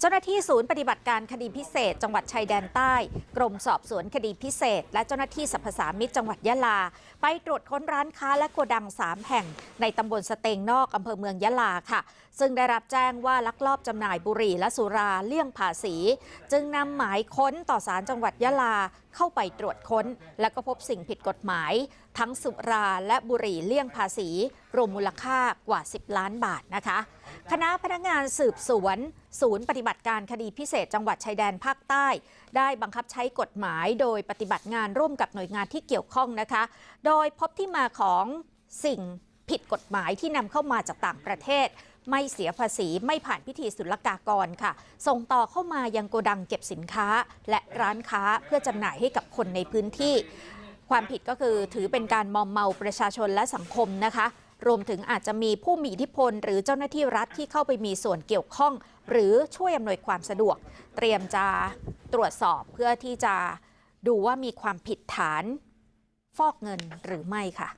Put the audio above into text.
เจ้าหน้าที่ศูนย์ปฏิบัติการคดีพิเศษ จังหวัดชายแดนใต้ กรมสอบสวนคดีพิเศษ และเจ้าหน้าที่สรรพสามิตจังหวัดยะลา ไปตรวจค้นร้านค้าและโกดัง 3 แห่ง ในตำบลสเตงนอกอำเภอเมืองยะลาค่ะ ซึ่งได้รับแจ้งว่าลักลอบจำหน่ายบุหรี่และสุราเลี่ยงภาษี จึงนำหมายค้นต่อศาลจังหวัดยะลา เข้าไปตรวจค้น และก็พบสิ่งผิดกฎหมาย ทั้งสุราและบุหรี่เลี่ยงภาษี รวมมูลค่ากว่า 10 ล้านบาทนะคะ คณะพนักงานสืบสวน ศูนย์ปฏิบัติการคดีพิเศษจังหวัดชายแดนภาคใต้ ได้บังคับใช้กฎหมายโดยปฏิบัติงานร่วมกับหน่วยงานที่เกี่ยวข้องนะคะ โดยพบที่มาของสิ่ง ผิดกฎหมายที่นำเข้ามาจากต่างประเทศ ไม่เสียภาษีไม่ผ่านพิธีศุลกากรค่ะ ส่งต่อเข้ามายังโกดังเก็บสินค้า และร้านค้าเพื่อจำหน่ายให้กับคนในพื้นที่ ความผิดก็คือถือเป็นการมอมเมาประชาชนและสังคมนะคะรวมถึงอาจจะมีผู้มีอิทธิพล หรือเจ้าหน้าที่รัฐที่เข้าไปมีส่วนเกี่ยวข้อง หรือช่วยอำนวยความสะดวก เตรียมจะตรวจสอบเพื่อที่จะดูว่ามีความผิดฐาน ฟอกเงินหรือไม่ค่ะ